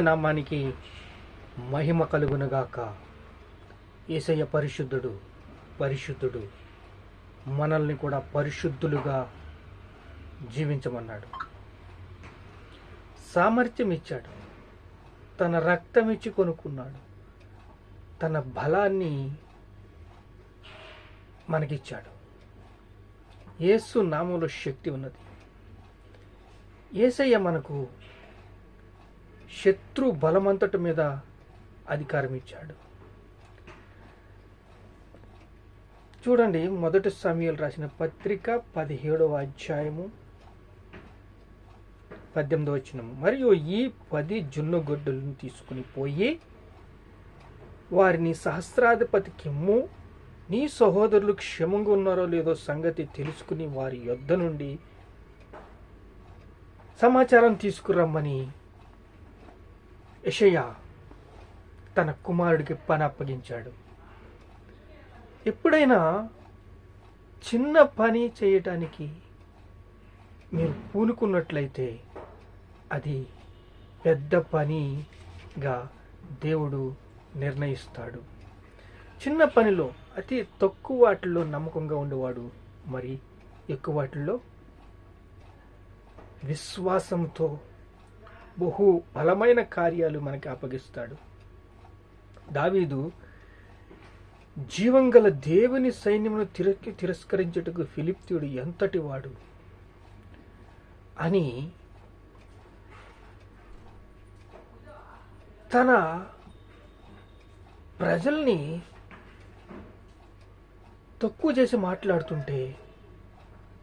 నామానికి మహిమ కలుగునుగాక. ఏసయ్య పరిశుద్ధుడు పరిశుద్ధుడు మనల్ని కూడా పరిశుద్ధులుగా జీవించమన్నాడు. సామర్థ్యం ఇచ్చాడు. తన రక్తం ఇచ్చి కొనుక్కున్నాడు. తన బలాన్ని మనకిచ్చాడు. ఏసు నామంలో శక్తి ఉన్నది. ఏసయ్య మనకు శత్రు బలమంతటి మీద అధికారం ఇచ్చాడు చూడండి మొదటి సమయాలు రాసిన పత్రిక పదిహేడవ అధ్యాయము పద్దెనిమిదవ వచ్చినము మరియు ఈ పది జున్నుగొడ్డలను తీసుకుని పోయి వారిని సహస్రాధిపతికిమ్ము నీ సహోదరులు క్షేమంగా ఉన్నారో లేదో సంగతి తెలుసుకుని వారి యొద్ద నుండి సమాచారం తీసుకురమ్మని యషయా తన కుమారుడికి పని అప్పగించాడు. ఎప్పుడైనా చిన్న పని చేయటానికి మీరు పూనుకున్నట్లయితే అది పెద్ద పనిగా దేవుడు నిర్ణయిస్తాడు. చిన్న పనిలో అతి తక్కువ వాటిల్లో నమ్మకంగా ఉండేవాడు మరి ఎక్కువ వాటిల్లో విశ్వాసంతో బహు బలమైన కార్యాలు మనకి అప్పగిస్తాడు. దావీదు జీవంగల దేవుని సైన్యమును తిరక్కి తిరస్కరించుటకు ఫిలిప్తియుడు ఎంతటి వాడు? అని తన ప్రజల్ని తక్కువ చేసి మాట్లాడుతుంటే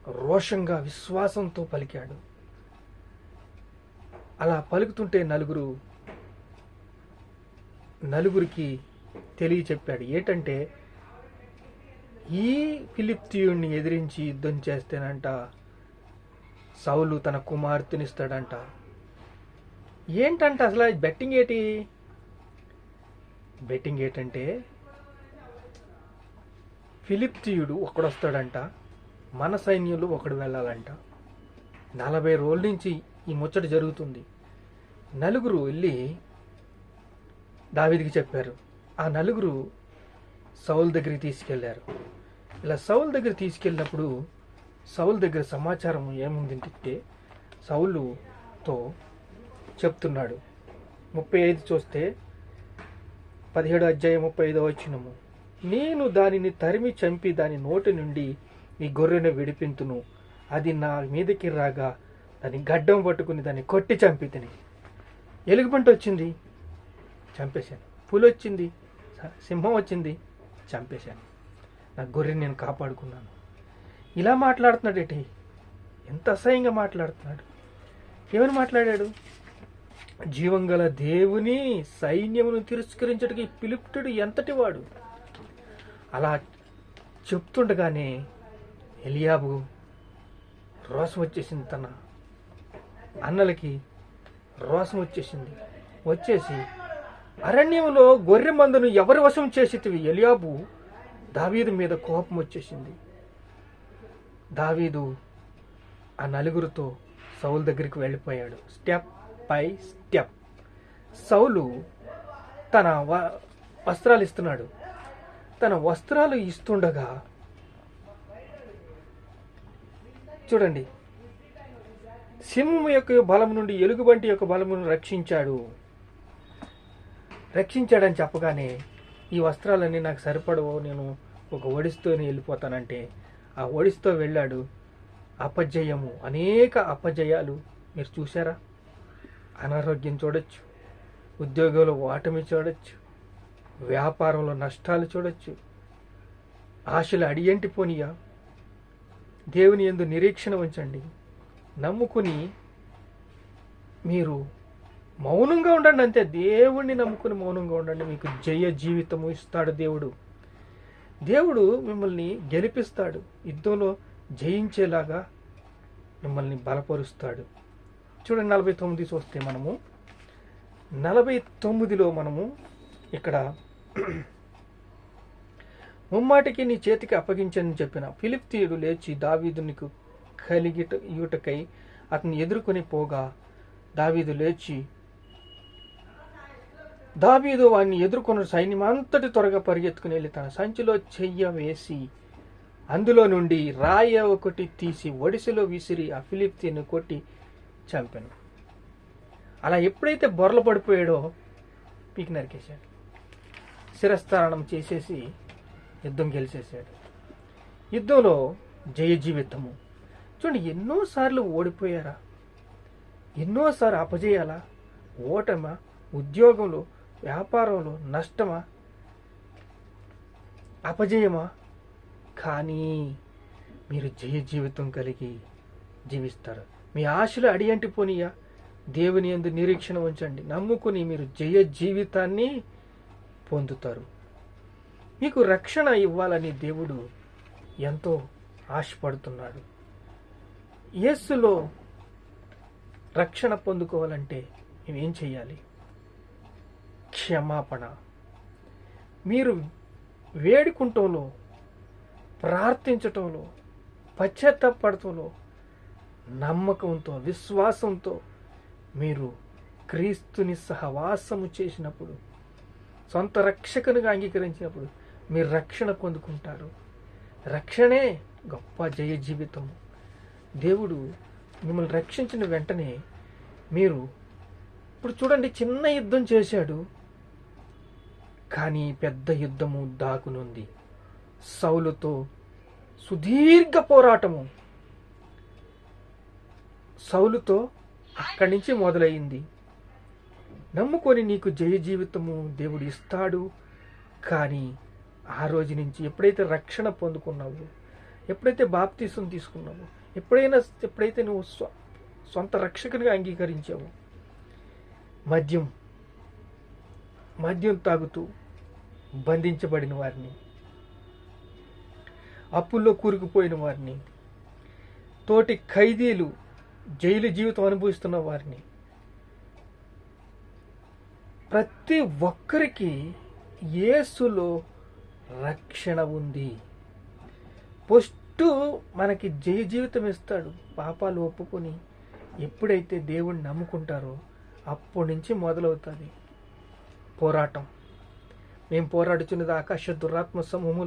రోషంగా విశ్వాసంతో పలికాడు. అలా పలుకుతుంటే నలుగురు నలుగురికి తెలియ చెప్పాడు ఏంటంటే ఈ ఫిలిప్తియుడిని ఎదిరించి యుద్ధం చేస్తేనంట సౌలు తన కుమార్తెనిస్తాడంట. ఏంటంట అసలు బెట్టింగ్ ఏటి? బెట్టింగ్ ఏంటంటే ఫిలిప్తియుడు ఒకడొస్తాడంట మన సైన్యంలో ఒకడు వెళ్ళాలంట. నలభై రోజుల నుంచి ఈ ముచ్చట జరుగుతుంది. నలుగురు వెళ్ళి దావీదికి చెప్పారు. ఆ నలుగురు సౌల్ దగ్గరికి తీసుకెళ్ళారు. ఇలా సౌల్ దగ్గర తీసుకెళ్ళినప్పుడు సౌల్ దగ్గర సమాచారం ఏముందంటే సౌలుతో చెప్తున్నాడు. ముప్పై ఐదు చూస్తే పదిహేడు అధ్యాయం ముప్పై ఐదో వచ్చినము నేను దానిని తరిమి చంపి దాని నోటి నుండి ఈ గొర్రెను విడిపింతును. అది నా మీదకి రాగా దాన్ని గడ్డం పట్టుకుని దాన్ని కొట్టి చంపి తిని. ఎలుగుబంటి వచ్చింది చంపేశాను. పులి వచ్చింది సింహం వచ్చింది చంపేశాను. నా గొర్రెని నేను కాపాడుకున్నాను. ఇలా మాట్లాడుతున్నాడేటి ఎంత అసహ్యంగా మాట్లాడుతున్నాడు. ఏమని మాట్లాడాడు? జీవం గల దేవుని సైన్యమును తిరస్కరించడానికి పిలుపుతుడు ఎంతటి వాడు అలా చెప్తుండగానే ఎలియాబు రోసం వచ్చేసింది తన అన్నలకి రోసం వచ్చేసింది. వచ్చేసి అరణ్యంలో గొర్రె మందును ఎవరి వశం చేసేటివి ఎలియాబు దావీదు మీద కోపం వచ్చేసింది. దావీదు ఆ నలుగురితో సౌలు దగ్గరికి వెళ్ళిపోయాడు. Step by step. సౌలు తన వ- వస్త్రాలు ఇస్తున్నాడు. తన వస్త్రాలు ఇస్తుండగా చూడండి సింహం యొక్క బలం నుండి ఎలుగుబంటి యొక్క బలమును రక్షించాడు. రక్షించాడని చెప్పగానే ఈ వస్త్రాలన్నీ నాకు సరిపడవు నేను ఒక ఒడిస్తోనే వెళ్ళిపోతానంటే. ఆ ఒడిస్తో వెళ్ళాడు. అపజయము అనేక అపజయాలు. మీరు చూసారా అనారోగ్యం చూడొచ్చు ఉద్యోగంలో ఓటమి చూడొచ్చు వ్యాపారంలో నష్టాలు చూడొచ్చు. ఆశలు అడియంటి పోనియా దేవుని ఎందు నిరీక్షణ ఉంచండి. నమ్ముకుని మీరు మౌనంగా ఉండండి అంతే. దేవుణ్ణి నమ్ముకుని మౌనంగా ఉండండి. మీకు జయ జీవితము ఇస్తాడు దేవుడు. దేవుడు మిమ్మల్ని గెలిపిస్తాడు. యుద్ధంలో జయించేలాగా మిమ్మల్ని బలపరుస్తాడు. చూడండి నలభై తొమ్మిది చూస్తే మనము. నలభై తొమ్మిదిలో మనము ఇక్కడ ముమ్మాటికి నీ చేతికి అప్పగించని చెప్పిన ఫిలిప్ తీయుడు లేచి దావీదునికి కలిగిట యుటకై అతన్ని ఎదుర్కొని పోగా దావీదు లేచి దావీదు వాడిని ఎదుర్కొన్న సైన్యం అంతటి త్వరగా పరిగెత్తుకుని వెళ్ళి తన సంచిలో చెయ్య వేసి అందులో నుండి రాయ ఒకటి తీసి ఒడిసిలో విసిరి ఆ ఫిలిప్తీని కొట్టి చంపాను. అలా ఎప్పుడైతే బొరలు పడిపోయాడో పీకి నరికేశాడు. శిరస్థారణం చేసేసి యుద్ధం గెలిచేశాడు. యుద్ధంలో జయ జీవితము. చూడండి ఎన్నోసార్లు ఓడిపోయారా? ఎన్నోసార్లు అపజేయాలా? ఓటమా? ఉద్యోగంలో వ్యాపారంలో నష్టమా? అపజయమా? కానీ మీరు జయ జీవితం కలిగి జీవిస్తారు. మీ ఆశలు అడియంటి పోనీయా దేవుని ఎందు నిరీక్షణ ఉంచండి. నమ్ముకుని మీరు జయ జీవితాన్ని పొందుతారు. మీకు రక్షణ ఇవ్వాలని దేవుడు ఎంతో ఆశపడుతున్నాడు. యేస్సులో రక్షణ పొందుకోవాలంటే మేమేం చేయాలి? క్షమాపణ. మీరు వేడుకుంటంలో ప్రార్థించటంలో పశ్చాత్తాపడటంలో నమ్మకంతో విశ్వాసంతో మీరు క్రీస్తుని సహవాసము చేసినప్పుడు సొంత రక్షకునిగా అంగీకరించినప్పుడు మీరు రక్షణ పొందుకుంటారు. రక్షణే గొప్ప జయ జీవితం దేవుడు మిమ్మల్ని రక్షించిన వెంటనే మీరు ఇప్పుడు చూడండి చిన్న యుద్ధం చేశాడు. కానీ పెద్ద యుద్ధము దాకునుంది సౌలుతో సుదీర్ఘ పోరాటము. సౌలుతో అక్కడి నుంచి మొదలైంది. నమ్ముకొని నీకు జయ జీవితము దేవుడు ఇస్తాడు. కానీ ఆ రోజు నుంచి ఎప్పుడైతే రక్షణ పొందుకున్నావో ఎప్పుడైతే బాప్తీసం తీసుకున్నావో ఎప్పుడైనా ఎప్పుడైతే నువ్వు స్వ సొంత రక్షకునిగా అంగీకరించావు మద్యం మద్యం తాగుతూ బంధించబడిన వారిని అప్పుల్లో కూరుకుపోయిన వారిని తోటి ఖైదీలు జైలు జీవితం అనుభవిస్తున్న వారిని ప్రతి ఒక్కరికి యేసులో రక్షణ ఉంది. చుట్టూ మనకి జయ జీవితం ఇస్తాడు. పాపాలు ఒప్పుకొని ఎప్పుడైతే దేవుణ్ణి నమ్ముకుంటారో అప్పటి నుంచి మొదలవుతుంది పోరాటం. మేము పోరాడుచున్నది ఆకాశ దురాత్మ సమూహములు